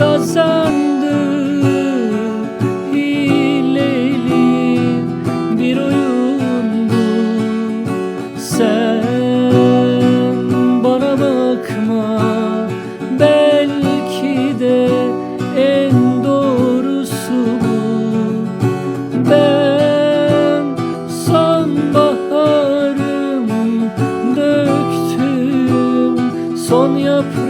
kazandı. Hileli bir oyundu Sen bana bakma. Belki de en doğrusu bu. Ben sonbaharım Döktüm son yaprak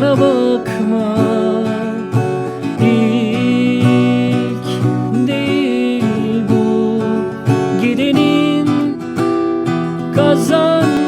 bana bakma. İlk değil bu. Gidenin kazandı